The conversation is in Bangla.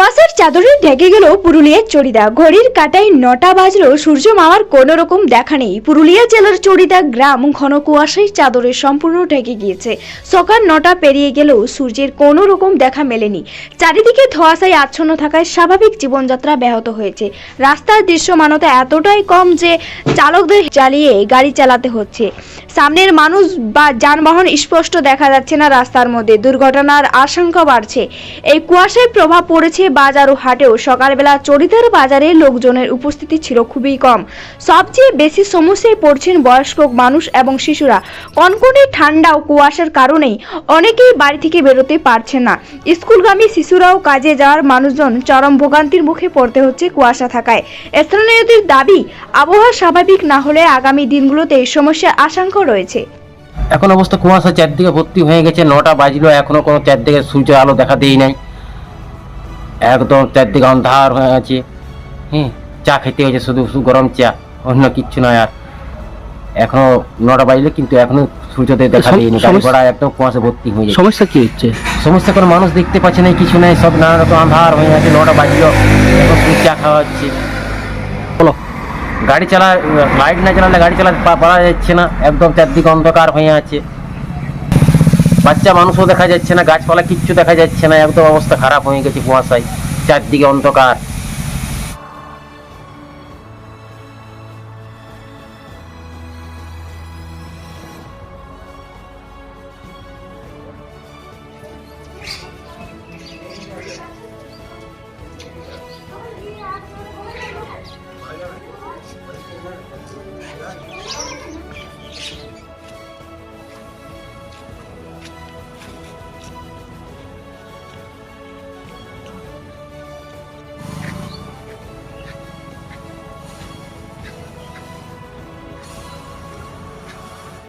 কুয়াশার চাদরে ঢেকে গেল পুরুলিয়ার চড়িদা। ঘড়ির কাটায় নটা বাজলো সূর্য মামার কোনো রকম দেখা নেই। পুরুলিয়া জেলার চড়িদা গ্রাম ঘন কুয়াশায় চাদরে সম্পূর্ণ ঢেকে গিয়েছে। সকাল নটা পেরিয়ে গেলেও সূর্যের কোনো রকম দেখা মেলেনি। চারিদিকে ধোঁয়াশায় আচ্ছন্ন থাকায় স্বাভাবিক জীবনযাত্রা ব্যাহত হয়েছে। রাস্তার দৃশ্যমানতা এতটাই কম যে চালকদের চালিয়ে গাড়ি চালাতে হচ্ছে। সামনের মানুষ বা যানবাহন স্পষ্ট দেখা যাচ্ছে না রাস্তার মধ্যে। দুর্ঘটনার আশঙ্কা বাড়ছে। এই কুয়াশায় প্রভাব পড়েছে বাজার ও হাটেও সকালবেলা চরিদার বাজারে লোকজনের উপস্থিতি ছিল খুবই কম। সবচেয়ে বেশি সমস্যায় পড়ছেন বয়স্ক মানুষ এবং শিশুরা। কনকনে ঠান্ডা ও কুয়াশার কারণেই অনেকেই বাড়ি থেকে বেরোতে পারছে না। স্কুলগামী শিশুরাও কাজে যাওয়ার মানুষজন চরম ভোগান্তির মুখে পড়তে হচ্ছে কুয়াশা থাকায়। স্থানীয়দের দাবি, আবহাওয়া স্বাভাবিক না হলে আগামী দিনগুলোতে এই সমস্যার আশঙ্কা রয়েছে। এখন অবস্থা কুয়াশা, চারদিকে ভর্তি হয়ে গেছে, নটা বাজলো, এখনও কোনো চারদিকে সূর্যের আলো দেখা দেই নাই। একদম চারদিকে অন্ধার হয়ে আছে। হ্যাঁ চা খেতে হয়েছে শুধু শুধু গরম চা অন্য কিচ্ছু নয় আর। এখনও নটা বাজলে কিন্তু এখনও সূর্যোদয় দেখা সম- গাড়ি ঘোড়া একদম কুয়াশা ভর্তি হয়ে যায় সমস্যা কি হচ্ছে? সমস্যা কোনো মানুষ দেখতে পাচ্ছে না কিছু নেই সব নানা রকম আন্ধার হয়ে আছে নটা বাজলো এখন শুধু চা খাওয়া হচ্ছে। বলো গাড়ি চালা লাইট না চালালে গাড়ি চালাতে পারা যাচ্ছে না একদম চারদিকে অন্ধকার হয়ে আছে। বাচ্চা মানুষও দেখা যাচ্ছে না, গাছপালা কিচ্ছু দেখা যাচ্ছে না একদম অবস্থা খারাপ হয়ে গেছে কুয়াশায়, চারদিকে অন্ধকার।